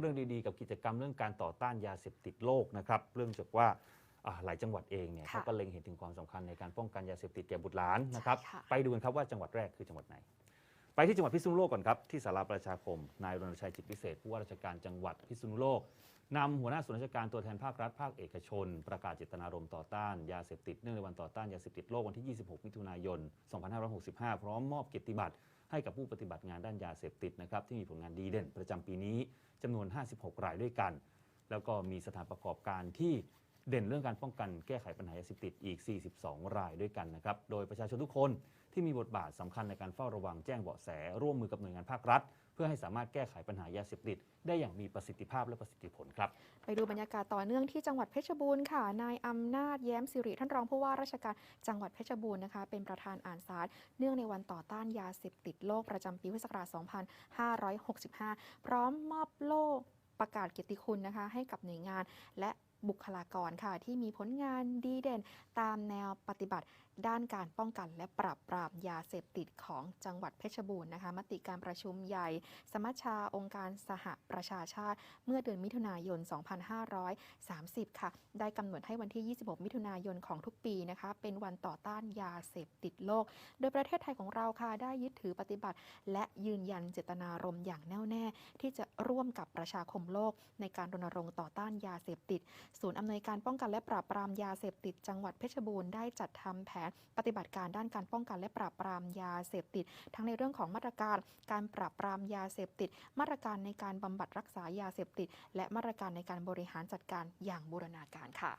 เรื่องดีๆ กับกิจกรรมเรื่องการต่อต้านยาเสพติดโลกนะครับเรื่องจากว่าอ่าหลายจังหวัดเองเนี่ยค่ะเขาก็เล็งเห็นถึงความสำคัญในการป้องกันยาเสพติดแก่บุตรหลานนะครับใช่ค่ะไปดูกันครับว่าจังหวัดแรกคือจังหวัดไหน ไปที่จังหวัดพิษณุโลกก่อนครับที่สาราประชาคมนายรณชัยจิตพิเศษผู้ว่าราชการจังหวัดพิษณุโลกนำหัวหน้าส่วนราชการตัวแทนภาครัฐภาคเอกชน ประกาศเจตนารมณ์ต่อต้านยาเสพติดเนื่องในวันต่อต้านยาเสพติดโลกวันที่ 26 มิถุนายน 2565 พร้อมมอบเกียรติบัตร ให้กับผู้ปฏิบัติงานด้านยาเสพติดนะครับที่มีผลงานดีเด่นประจำปีนี้จำนวน 56 รายด้วยกัน แล้วก็มีสถานประกอบการที่ เด่นเรื่องการป้องกันแก้ไขปัญหายาเสพติดอีก 42 รายด้วยกันนะครับ โดยประชาชนทุกคนที่มีบทบาทสำคัญในการเฝ้าระวังแจ้งเบาะแส ร่วมมือกับหน่วยงานภาครัฐ เพื่อให้สามารถแก้ไขปัญหายาเสพติด ได้อย่างมีประสิทธิภาพและประสิทธิผลครับ ไปดูบรรยากาศต่อเนื่องที่จังหวัดเพชรบูรณ์ค่ะ นายอำนาจแย้มสิริท่านรองผู้ว่าราชการจังหวัดเพชรบูรณ์นะคะ เป็นประธานอ่านสารเนื่องในวันต่อต้านยาเสพติดโลกประจำปีพุทธศักราช 2565 พร้อมมอบโล่ประกาศเกียรติคุณนะคะให้กับหน่วยงานและ บุคลากรค่ะ ที่มีผลงานดีเด่น ตามแนวปฏิบัติด้านการป้องกันและปราบปรามยาเสพติดของจังหวัดเพชรบูรณ์นะคะ มติการประชุมใหญ่ สมัชชาองค์การสหประชาชาติ เมื่อเดือนมิถุนายน 2530 ค่ะ ได้กำหนดให้วันที่ 26 มิถุนายนของทุกปีนะคะ เป็นวันต่อต้านยาเสพติดโลก โดยประเทศไทยของเราค่ะได้ยึดถือปฏิบัติ และยืนยันเจตนารมณ์อย่างแน่วแน่ ที่จะร่วมกับประชาคมโลกในการรณรงค์ต่อต้านยาเสพติดศูนย์อำนวยการป้องกันและปราบปรามยาเสพติดจังหวัดเพชรบูรณ์ได้จัดทำแผนปฏิบัติการด้านการป้องกันและปราบปรามยาเสพติด ทั้งในเรื่องของมาตรการการปราบปรามยาเสพติด มาตรการในการบำบัดรักษายาเสพติด และมาตรการในการบริหารจัดการอย่างบูรณาการค่ะ